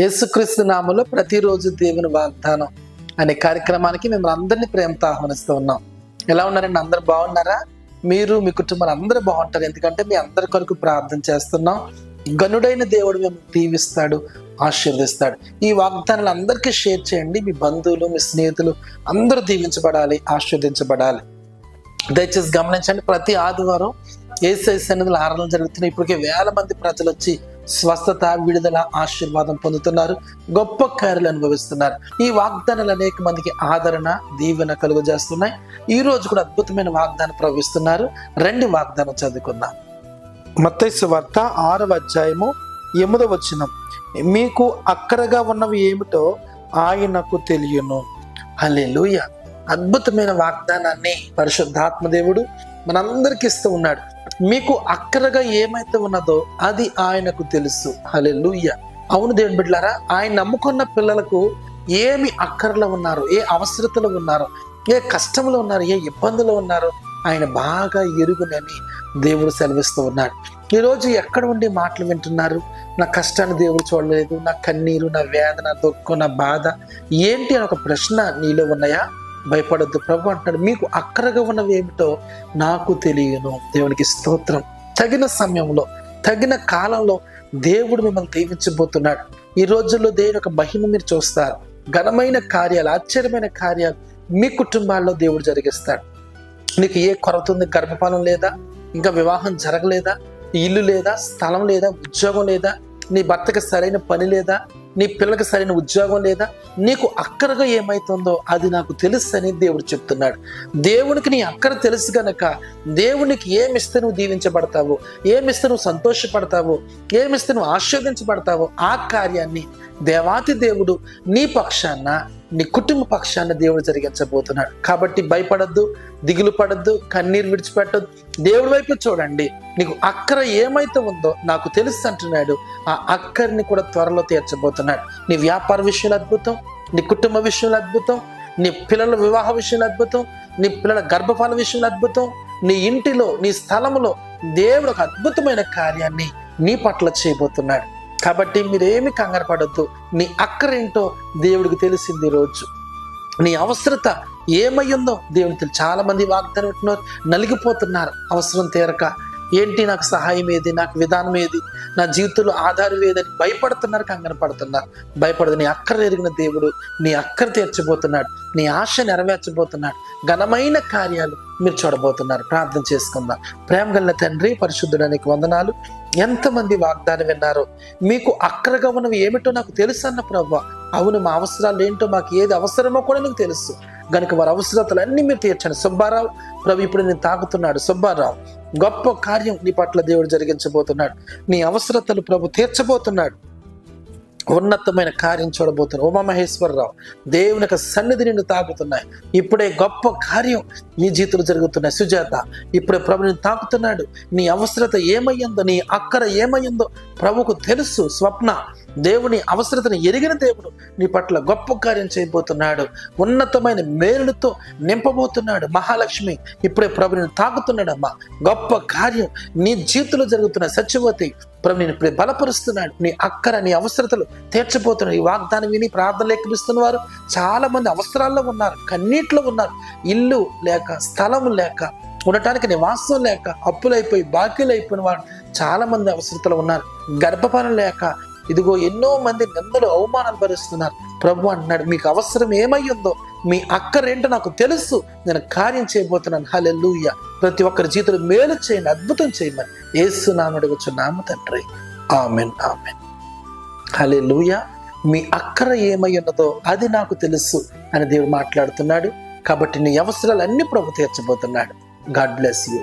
యేసుక్రీస్తు నామలో ప్రతిరోజు దేవుని వాగ్దానం అనే కార్యక్రమానికి మేము అందరినీ ప్రేమతో ఆహ్వానిస్తూ ఉన్నాం. ఎలా ఉన్నారండి? అందరు బాగున్నారా? మీరు మీ కుటుంబాలు అందరూ బాగుంటారు. ఎందుకంటే మీ అందరి కొరకు ప్రార్థన చేస్తున్నాం. గనుడైన దేవుడు మేము దీవిస్తాడు ఆశీర్వదిస్తాడు. ఈ వాగ్దానాలు అందరికీ షేర్ చేయండి. మీ బంధువులు మీ స్నేహితులు అందరూ దీవించబడాలి ఆశీర్వదించబడాలి. దయచేసి గమనించండి ప్రతి ఆదివారం ఏసై సన్నిధులు ఆరాధన జరుగుతున్నాయి ఇప్పటికే వేల మంది ప్రజలు వచ్చి స్వస్థత విడుదల ఆశీర్వాదం పొందుతున్నారు. గొప్ప కార్యాలు అనుభవిస్తున్నారు. ఈ వాగ్దానాలు అనేక మందికి ఆదరణ దీవెన కలుగజేస్తున్నాయి. ఈ రోజు కూడా అద్భుతమైన వాగ్దానం ప్రవహిస్తున్నారు. రెండు వాగ్దానం చదువుకుందాం. మత్తైసు వార్త ఆరవ అధ్యాయము ఎనిమిదవ వచనం. మీకు అక్కరగా ఉన్నవి ఏమిటో ఆయనకు తెలియను. హల్లెలూయా. అద్భుతమైన వాగ్దానాన్ని పరిశుద్ధాత్మ దేవుడు మనందరికి ఇస్తూ ఉన్నాడు. మీకు అక్కరగా ఏమైతే ఉన్నదో అది ఆయనకు తెలుసు. హల్లెలూయా. అవును దేవుని బిడ్డలారా ఆయన నమ్ముకున్న పిల్లలకు ఏమి అక్కర్లో ఉన్నారు ఏ అవసరతలో ఉన్నారు ఏ కష్టంలో ఉన్నారు ఏ ఇబ్బందులు ఉన్నారు ఆయన బాగా ఎరుగునని దేవుడు సెలవిస్తూ ఉన్నాడు. ఈరోజు ఎక్కడ ఉండి మాటలు వింటున్నారు? నా కష్టాన్ని దేవుడు చూడలేదు నా కన్నీరు నా వేదన దుఃఖం నా బాధ ఏంటి అని ఒక ప్రశ్న నీలో ఉన్నాయా? భయపడద్దు. ప్రభు అంటున్నాడు మీకు అక్కరగా ఉన్నవి ఏమిటో నాకు తెలియను. దేవునికి స్తోత్రం. తగిన సమయంలో తగిన కాలంలో దేవుడు మిమ్మల్ని దీవించబోతున్నాడు. ఈ రోజుల్లో దేవుని యొక్క మహిమ మీరు చూస్తారు. ఘనమైన కార్యాలు ఆశ్చర్యమైన కార్యాలు మీ కుటుంబాల్లో దేవుడు జరిగిస్తాడు. నీకు ఏ కొరత ఉంది? గర్భపాలం లేదా? ఇంకా వివాహం జరగలేదా? ఇల్లు లేదా? స్థలం లేదా? ఉద్యోగం లేదా? నీ భర్తకి సరైన పని లేదా? నీ పిల్లకి సరైన ఉద్యోగం లేదా? నీకు అక్కరగా ఏమైతుందో అది నాకు తెలుసు అని దేవుడు చెప్తున్నాడు. దేవునికి నీ అక్కర తెలుసు గనక దేవునికి ఏమిస్తే నువ్వు దీవించబడతావు ఏమిస్తే నువ్వు సంతోషపడతావు ఏమిస్తే నువ్వు ఆశీర్వదించబడతావో ఆ కార్యాన్ని దేవాతి దేవుడు నీ పక్షాన నీ కుటుంబ పక్షాన దేవుడు జరిగించబోతున్నాడు. కాబట్టి భయపడద్దు దిగులు పడద్దు కన్నీరు విడిచిపెట్టద్దు. దేవుడి వైపు చూడండి నీకు అక్కర ఏమైతే ఉందో నాకు తెలుసు అంటున్నాడు ఆ అక్కరిని కూడా త్వరలో తీర్చబోతున్నాడు. నీ వ్యాపార విషయంలో అద్భుతం నీ కుటుంబ విషయంలో అద్భుతం నీ పిల్లల వివాహ విషయంలో అద్భుతం నీ పిల్లల గర్భఫల విషయంలో అద్భుతం నీ ఇంటిలో నీ స్థలంలో దేవుడు ఒక అద్భుతమైన కార్యాన్ని నీ పట్ల చేయబోతున్నాడు. కాబట్టి మీరేమి కంగారు పడద్దు. నీ అక్కరేంటో దేవుడికి తెలిసింది రోజు. నీ అవసరత ఏమయ్యిందో దేవునికి తెలుసు చాలా మంది వాగ్దానం పెట్టినారు నలిగిపోతున్నారు. అవసరం తీరక ఏంటి నాకు సహాయం ఏది? నాకు విధానం ఏది? నా జీవితంలో ఆధారం ఏదని భయపడుతున్నారు కంగనపడుతున్నారు భయపడదు నీ అక్కర ఎరిగిన దేవుడు నీ అక్కర తీర్చబోతున్నాడు నీ ఆశ నెరవేర్చబోతున్నాడు. ఘనమైన కార్యాలు మీరు చూడబోతున్నారు. ప్రార్థన చేసుకుందాం. ప్రేమ గల తండ్రి పరిశుద్ధుడానికి వందనాలు. ఎంతమంది వాగ్దానం విన్నారో. మీకు అక్కరగా ఉన్నవి ఏమిటో నాకు తెలుసు అన్న ప్రభు. అవును మా అవసరాలు ఏంటో మాకు ఏది అవసరమో కూడా నీకు తెలుసు. కనుక వారి అవసరతలన్నీ మీరు తీర్చండి. సుబ్బారావు ప్రభు ఇప్పుడు నేను తాకుతున్నాడు సుబ్బారావు గొప్ప కార్యం నీ పట్ల దేవుడు జరిగించబోతున్నాడు. నీ అవసరతలు ప్రభు తీర్చబోతున్నాడు. ఉన్నతమైన కార్యం చూడబోతున్నాడు. ఉమామహేశ్వరరావు దేవుని యొక్క సన్నిధి నిన్ను తాకుతున్నాయి. ఇప్పుడే గొప్ప కార్యం నీ జీవితంలో జరుగుతున్నాయి. సుజాత ఇప్పుడే ప్రభు నిన్ను తాకుతున్నాడు. నీ అవసరత ఏమయ్యిందో నీ అక్కర ఏమయ్యిందో ప్రభుకు తెలుసు. స్వప్న దేవుని అవసరతను ఎరిగిన దేవుడు నీ పట్ల గొప్ప కార్యం చేయబోతున్నాడు. ఉన్నతమైన మేలులతో నింపబోతున్నాడు. మహాలక్ష్మి ఇప్పుడే ప్రభు నేను తాకుతున్నాడమ్మా. గొప్ప కార్యం నీ జీవితంలో జరుగుతున్న సత్యవతి ప్రభు నేను ఇప్పుడు బలపరుస్తున్నాడు. నీ అక్కర నీ అవసరతలు తీర్చబోతున్నాడు ఈ వాగ్దానం విని ప్రార్థనలు ఎక్కిపిస్తున్న వారు చాలా మంది అవసరాల్లో ఉన్నారు కన్నీటిలో ఉన్నారు. ఇల్లు లేక స్థలం లేక ఉండటానికి నివాసం లేక అప్పులైపోయి బాకీలు అయిపోయిన వారు చాలా మంది అవసరతలు ఉన్నారు. గర్భఫలం లేక ఇదిగో ఎన్నో మంది నిందలు అవమానాలు భరిస్తున్నారు. ప్రభు అంటున్నాడు మీకు అవసరం ఏమై ఉందో మీ అక్కరేంటో నాకు తెలుసు. నేను కార్యం చేయబోతున్నాను. హలెల్లుయ్య ప్రతి ఒక్కరి జీవితంలో మేలు చేయండి అద్భుతం చేయమని ఏసునామడు అడుగుచున్నాము తండ్రి. Amen amen. హలెల్లుయ్య మీ అక్కర ఏమై ఉన్నదో అది నాకు తెలుసు అని దేవుడు మాట్లాడుతున్నాడు. కాబట్టి నీ అవసరాలన్నీ ప్రభు తీర్చబోతున్నాడు. God bless you.